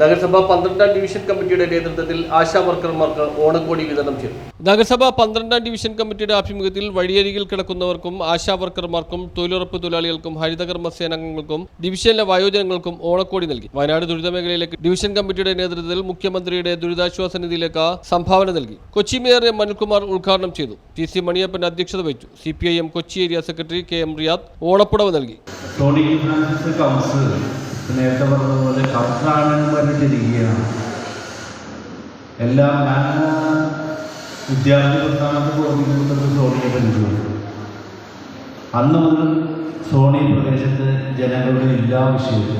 നഗരസഭ പന്ത്രണ്ടാം ഡിവിഷൻ കമ്മിറ്റിയുടെ നേതൃത്വത്തിൽ ആശാ വർക്കർമാർക്ക് ഓണക്കോടി വിതരണം ചെയ്തു. നഗരസഭ പന്ത്രണ്ടാം ഡിവിഷൻ കമ്മിറ്റിയുടെ ആഭിമുഖ്യത്തിൽ വഴിയരികിൽ കിടക്കുന്നവർക്കും ആശാ വർക്കർമാർക്കും തൊഴിലുറപ്പ് തൊഴിലാളികൾക്കും ഹരിതകർമ്മ സേനാംഗങ്ങൾക്കും ഡിവിഷനിലെ വയോജനങ്ങൾക്കും ഓണക്കോടി നൽകി. വയനാട് ദുരിത മേഖലയിലേക്ക് ഡിവിഷൻ കമ്മിറ്റിയുടെ നേതൃത്വത്തിൽ മുഖ്യമന്ത്രിയുടെ ദുരിതാശ്വാസ നിധിയിലേക്ക് സംഭാവന നൽകി. കൊച്ചി മേയർ എം അനിൽകുമാർ ഉദ്ഘാടനം ചെയ്തു. ടി സി മണിയപ്പൻ അധ്യക്ഷത വഹിച്ചു. C P I M Kochi area secretary K M Riyad ഓണപ്പുടവ് നൽകി. ടോണി ഫ്രാൻസിസ് കൗൺസിൽ നേരത്തെ പറഞ്ഞതുപോലെ കൗൺസിലാണെന്ന് പറഞ്ഞിട്ടിരിക്കുകയാണ്. എല്ലാം ഞാൻ വിദ്യാർത്ഥി പ്രസ്ഥാനത്ത് പ്രവർത്തിക്കുന്നത് സോണിയെ പരിചയം അന്ന് മുതൽ സോണി പ്രദേശത്ത് ജനങ്ങളുടെ എല്ലാ വിഷയവും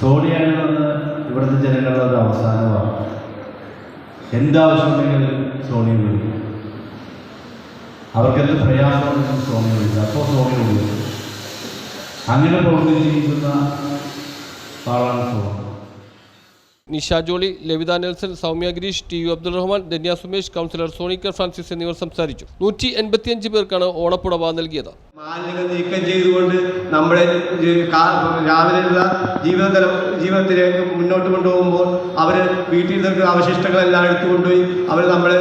സോണിയാണ് വന്ന് ഇവിടുത്തെ ജനങ്ങളുടെ ഒരു അവസാനമാണ് എന്താവശ്യമുണ്ടെങ്കിലും സോണി വിളിക്കും. അവർക്കെന്ത് പ്രയാസമുണ്ടെങ്കിലും സോണി വിളിക്കും. അപ്പോൾ സോണി വിളിക്കും. അങ്ങനെ പ്രവർത്തിച്ചിരിക്കുന്ന Nisha Jolly Lavitha Nelson Soumya Gireesh T U Abdul Rahman Dhanya Sumesh councillor സോണിക്കർ Francis എന്നിവർ സംസാരിച്ചു. നൂറ്റി എൺപത്തിയഞ്ച് പേർക്കാണ് ഓണപ്പുടവ നൽകിയത്. മാലിന്യങ്ങൾ നീക്കം ചെയ്തുകൊണ്ട് നമ്മുടെ രാവിലെയുള്ള ജീവിതതലം ജീവിതത്തിലേക്ക് മുന്നോട്ട് കൊണ്ടുപോകുമ്പോൾ അവർ വീട്ടിൽ നിന്നൊക്കെ അവശിഷ്ടങ്ങളെല്ലാം എടുത്തുകൊണ്ടുപോയി അവർ നമ്മുടെ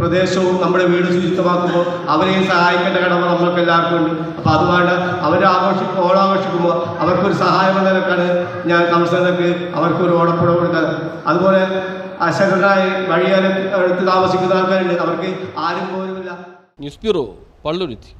പ്രദേശവും നമ്മുടെ വീട് ശുചിത്വമാക്കുമ്പോൾ അവരെയും സഹായിക്കേണ്ട കടമ നമ്മൾക്ക് എല്ലാവർക്കും ഉണ്ട്. അപ്പോൾ അതുകൊണ്ട് അവർ ആഘോഷി ഓണാഘോഷിക്കുമ്പോൾ അവർക്കൊരു സഹായം എന്ന നിലക്കാണ് ഞാൻ കൗൺസിലർക്ക് അവർക്കൊരു ഓണപ്പുഴ കൊടുക്കുന്നത് അതുപോലെ അശരണരായി വഴിയാലും എടുത്ത് താമസിക്കുന്ന ആൾക്കാരുണ്ട്. അവർക്ക് ആരും പോലുമില്ല. News bureau Palluruthy.